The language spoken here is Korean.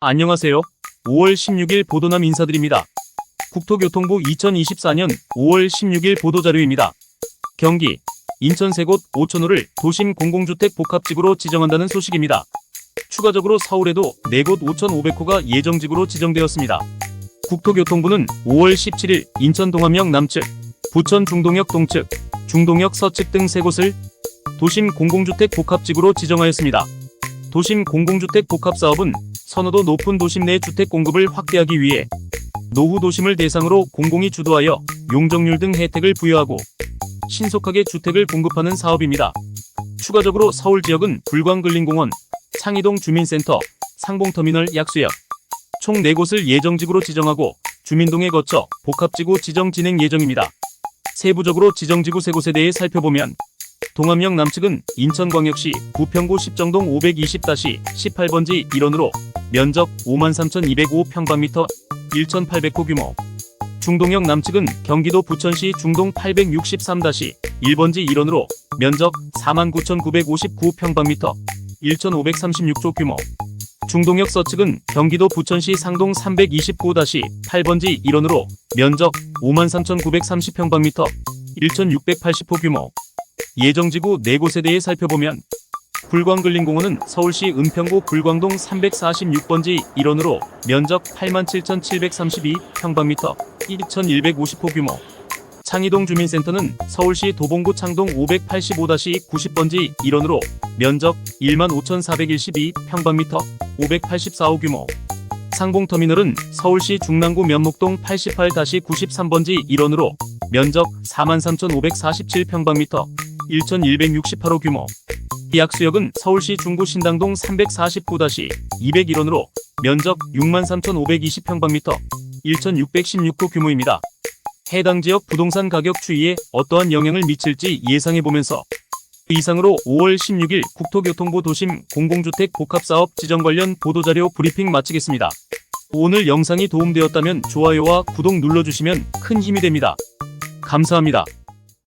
안녕하세요. 5월 16일 보도남 인사드립니다. 국토교통부 2024년 5월 16일 보도자료입니다. 경기, 인천 세 곳 5천호를 도심 공공주택 복합지구로 지정한다는 소식입니다. 추가적으로 서울에도 4곳 5,500호가 예정지구로 지정되었습니다. 국토교통부는 5월 17일 인천 동암역 남측, 부천 중동역 동측, 중동역 서측 등 세 곳을 도심 공공주택 복합지구로 지정하였습니다. 도심 공공주택 복합사업은 선호도 높은 도심 내 주택 공급을 확대하기 위해 노후 도심을 대상으로 공공이 주도하여 용적률 등 혜택을 부여하고 신속하게 주택을 공급하는 사업입니다. 추가적으로 서울 지역은 불광근린공원, 창이동 주민센터, 상봉터미널 약수역 총 4곳을 예정지구로 지정하고 주민동에 거쳐 복합지구 지정 진행 예정입니다. 세부적으로 지정지구 3곳에 대해 살펴보면 동암역 남측은 인천광역시 부평구 10정동 520-18번지 1원으로 면적 53,205평방미터 1,800호 규모. 중동역 남측은 경기도 부천시 중동 863-1번지 1원으로 면적 49,959평방미터 1,536조 규모. 중동역 서측은 경기도 부천시 상동 329-8번지 1원으로 면적 53,930평방미터 1,680호 규모. 예정지구 4곳에 대해 살펴보면 불광근린공원은 서울시 은평구 불광동 346번지 1원으로 면적 87,732평방미터 2,150호 규모. 창이동 주민센터는 서울시 도봉구 창동 585-90번지 1원으로 면적 15,412평방미터 584호 규모. 상봉터미널은 서울시 중랑구 면목동 88-93번지 1원으로 면적 43,547평방미터 1,168호 규모 약수역은 서울시 중구 신당동 349-201원으로 면적 63,520평방미터 1,616호 규모입니다. 해당 지역 부동산 가격 추이에 어떠한 영향을 미칠지 예상해보면서 이상으로 5월 16일 국토교통부 도심 공공주택 복합사업 지정 관련 보도자료 브리핑 마치겠습니다. 오늘 영상이 도움되었다면 좋아요와 구독 눌러주시면 큰 힘이 됩니다. 감사합니다.